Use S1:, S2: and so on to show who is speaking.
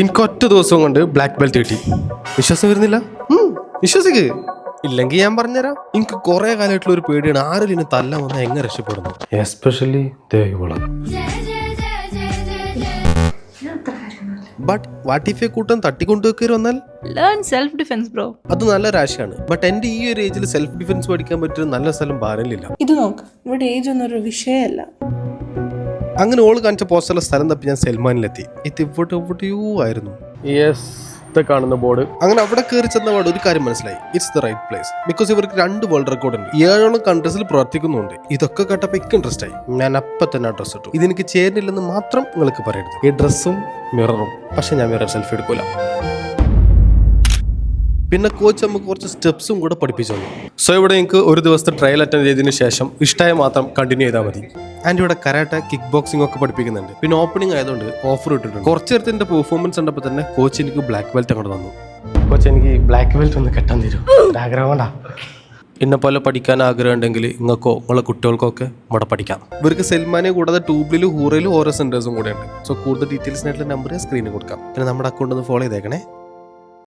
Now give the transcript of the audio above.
S1: എനിക്ക് ഒറ്റ ദിവസം കൊണ്ട് ബ്ലാക്ക് ബെൽറ്റ് കിട്ടി. വിശ്വാസം വരുന്നില്ല? വിശ്വസിക്ക്. ഇല്ലെങ്കിൽ ഞാൻ പറഞ്ഞുതരാം. എനിക്ക് കുറെ കാലമായിട്ടുള്ള ഒരു പേടിയാണ്. ആരും ഇനി തല്ല വന്നാൽ എങ്ങനെ രക്ഷപ്പെടുന്നു? Especially Devikulam but what if a കൂട്ടം തട്ടിക്കൊണ്ടുവെക്കര് വന്നാൽ?
S2: ലേൺ സെൽഫ് ഡിഫൻസ് ബ്രോ
S1: അത് നല്ല രാശിയാണ് ബട്ട് എന്റെ ഈ ഒരു ഏജിൽ സെൽഫ് ഡിഫൻസ് പഠിക്കാൻ പറ്റിയ നല്ല സ്ഥലം ബാരലില്ല
S3: ഇത് നോക്ക്. ഇവിടെ ഏജ് ഒന്നും ഒരു വിഷയമല്ല.
S1: അങ്ങനെ ഓൾ കാണിച്ച പോസ്റ്ററിലെ സ്ഥലം തപ്പി ഞാൻ സൽമാനിലെത്തി. ഇത് ഇവിടെ എവിടെയോ ആയിരുന്നു. യെസ് കാണുന്ന ബോർഡ് അങ്ങനെ അവിടെ കയറി ചെന്ന പാട് ഒരു കാര്യം മനസ്സിലായി. It's the right place because ഇവർക്ക് രണ്ട് വേൾഡ് റെക്കോർഡ് ഉണ്ട്. ഏഴോളം കൺട്രീസിൽ പ്രവർത്തിക്കുന്നുണ്ട്. ഇതൊക്കെ കേട്ടപ്പോൾ എനിക്ക് ഇൻട്രസ്റ്റ് ആയി. ഞാൻ അപ്പം തന്നെ ഡ്രസ്സ് ഇട്ടു. ഇതെനിക്ക് ചേരുന്നില്ലെന്ന് മാത്രം നിങ്ങൾക്ക് പറയരുത്. ഈ ഡ്രസ്സും മിററും പക്ഷെ ഞാൻ മിറർ സെൽഫി എടുക്കൂല. പിന്നെ കോച്ച് നമുക്ക് കുറച്ച് സ്റ്റെപ്സും കൂടെ പഠിപ്പിച്ചു തന്നു. സോ ഇവിടെ നിങ്ങൾക്ക് ഒരു ദിവസത്തെ ട്രയൽ അറ്റൻഡ് ചെയ്തതിന് ശേഷം ഇഷ്ടമായ മാത്രം കണ്ടിന്യൂ ചെയ്താൽ മതി. ആൻഡ് ഇവിടെ കരാട്ട കിക്ക് ബോക്സിംഗ് ഒക്കെ പഠിപ്പിക്കുന്നുണ്ട്. പിന്നെ ഓപ്പണിംഗ് ആയതുകൊണ്ട് ഓഫർ ഇട്ടിട്ടുണ്ട്. കുറച്ച് നേരത്തെ പെർഫോമൻസ് കണ്ടപ്പോൾ തന്നെ കോച്ച് എനിക്ക് ബ്ലാക്ക് ബെൽറ്റ് അങ്ങോട്ട് തന്നു. കോച്ച് എനിക്ക് ബ്ലാക്ക് ബെൽറ്റ് ഒന്ന് കെട്ടാൻ തരും. ആഗ്രഹം കൊണ്ടാ. എന്നെ പോലെ പഠിക്കാൻ ആഗ്രഹം ഉണ്ടെങ്കിൽ നിങ്ങൾക്കോ നിങ്ങളെ കുട്ടികൾക്കോ ഒക്കെ ഇവിടെ പഠിക്കാം. ഇവർക്ക് സെൽമാനെ കൂടാതെ ട്യൂബിലും ഹൂറയിലും ഓരോ സെന്റേഴ്സും കൂടെ ഉണ്ട്. സോ കൂടുതൽ ഡീറ്റെയിൽസിനായിട്ടുള്ള നമ്പർ സ്ക്രീനിൽ കൊടുക്കാം. പിന്നെ നമ്മുടെ അക്കൗണ്ട് ഒന്ന് ഫോളോ ചെയ്തേക്കണേ.